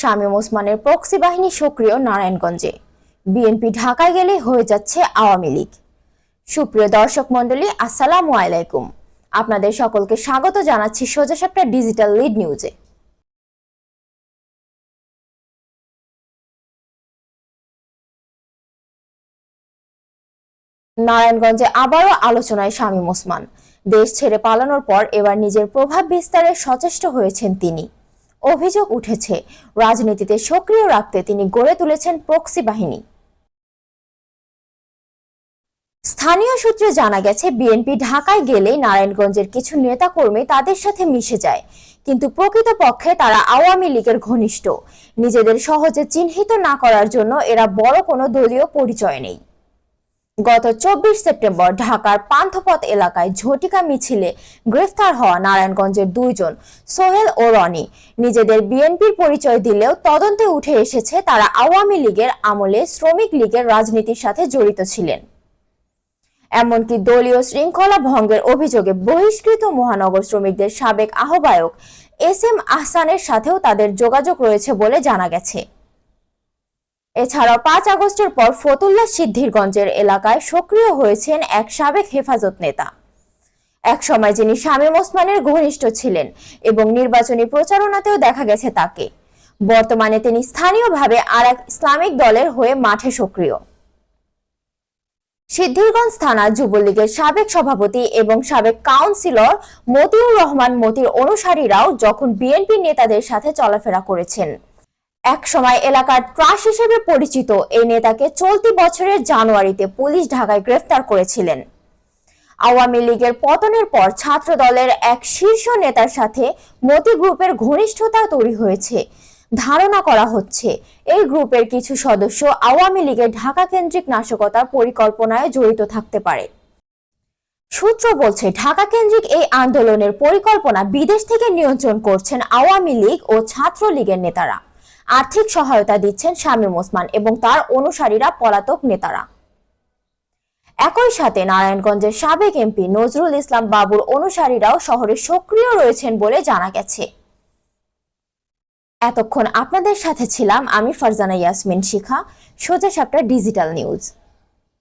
শামীম ওসমানের প্রক্সি বাহিনী সক্রিয় নারায়ণগঞ্জে। বিএনপি ঢাকায় গেলে হয়ে যাচ্ছে আওয়ামী লীগ। সুপ্রিয় দর্শক মণ্ডলী, আসসালামু আলাইকুম। আপনাদের সকলকে স্বাগত জানাচ্ছি সোজা সাপটা ডিজিটাল লিড নিউজে। নারায়ণগঞ্জে আবারও আলোচনায় শামীম ওসমান। দেশ ছেড়ে পালানোর পর এবার নিজের প্রভাব বিস্তারে সচেষ্ট হয়েছেন তিনি। অভিযোগ উঠেছে। রাজনীতিতে সক্রিয় রাখতে তিনি গড়ে তুলেছেন প্রক্সি বাহিনী। স্থানীয় সূত্রে জানা গেছে, বিএনপি ঢাকায় গেলেই নারায়ণগঞ্জের কিছু নেতাকর্মী তাদের সাথে মিশে যায়। কিন্তু প্রকৃতপক্ষে তারা আওয়ামী লীগের ঘনিষ্ঠ। নিজেদের সহজে চিহ্নিত না করার জন্য এরা বড় কোনো দলীয় পরিচয় নেই। গত চব্বিশ সেপ্টেম্বর ঢাকার পান্থপথ এলাকায় ঝটিকা মিছিলে গ্রেফতার হওয়া নারায়ণগঞ্জের দুইজন, সোহেল ও রনি। নিজেদের বিএনপির পরিচয় দিলেও তদন্তে উঠে এসেছে তারা আওয়ামী লীগের আমলে শ্রমিক লীগের রাজনীতির সাথে জড়িত ছিলেন। এমনকি দলীয় শৃঙ্খলা ভঙ্গের অভিযোগে বহিষ্কৃত মহানগর শ্রমিকদের সাবেক আহ্বায়ক এস এম আহসানের সাথেও তাদের যোগাযোগ রয়েছে বলে জানা গেছে। এছাড়াও পাঁচ আগস্টের পর ফতুল্লা সিদ্ধিরগঞ্জের এলাকায় সক্রিয় হয়েছেন এক সাবেক হেফাজত নেতা। এক সময় যিনি শামীম ওসমানের ঘনিষ্ঠ ছিলেন এবং নির্বাচনী প্রচারণাতেও দেখা গেছে তাকে। বর্তমানে তিনি স্থানীয়ভাবে আর এক ইসলামিক দলের হয়ে মাঠে সক্রিয়। সিদ্ধিরগঞ্জ থানা যুবলীগের সাবেক সভাপতি এবং সাবেক কাউন্সিলর মতিউর রহমান মতির অনুসারীরাও যখন বিএনপি নেতাদের সাথে চলাফেরা করেছেন এক সময় এলাকার ত্রাস হিসেবে পরিচিত এই নেতাকে চলতি বছরের জানুয়ারিতে পুলিশ ঢাকায় গ্রেফতার করেছিলেন। আওয়ামী লীগের পতনের পর ছাত্র দলের এক শীর্ষ নেতার সাথে মতি গ্রুপের ঘনিষ্ঠতা তৈরি হয়েছে। ধারণা করা হচ্ছে, এই গ্রুপের কিছু সদস্য আওয়ামী লীগের ঢাকা কেন্দ্রিক নাশকতার পরিকল্পনায় জড়িত থাকতে পারে। সূত্র বলছে ঢাকা কেন্দ্রিক এই আন্দোলনের পরিকল্পনা বিদেশ থেকে নিয়ন্ত্রণ করছেন আওয়ামী লীগ ও ছাত্রলীগের নেতারা। আর্থিক সহায়তা দিচ্ছেন শামীম ওসমান এবং তার অনুসারীরা, পলাতক নেতারা। একই সাথে নারায়ণগঞ্জের সাবেক এমপি নজরুল ইসলাম বাবুর অনুসারীরাও শহরে সক্রিয় রয়েছেন বলে জানা গেছে। এতক্ষণ আপনাদের সাথে ছিলাম আমি ফারজানা ইয়াসমিন শিখা, সোজা সাপটা ডিজিটাল নিউজ।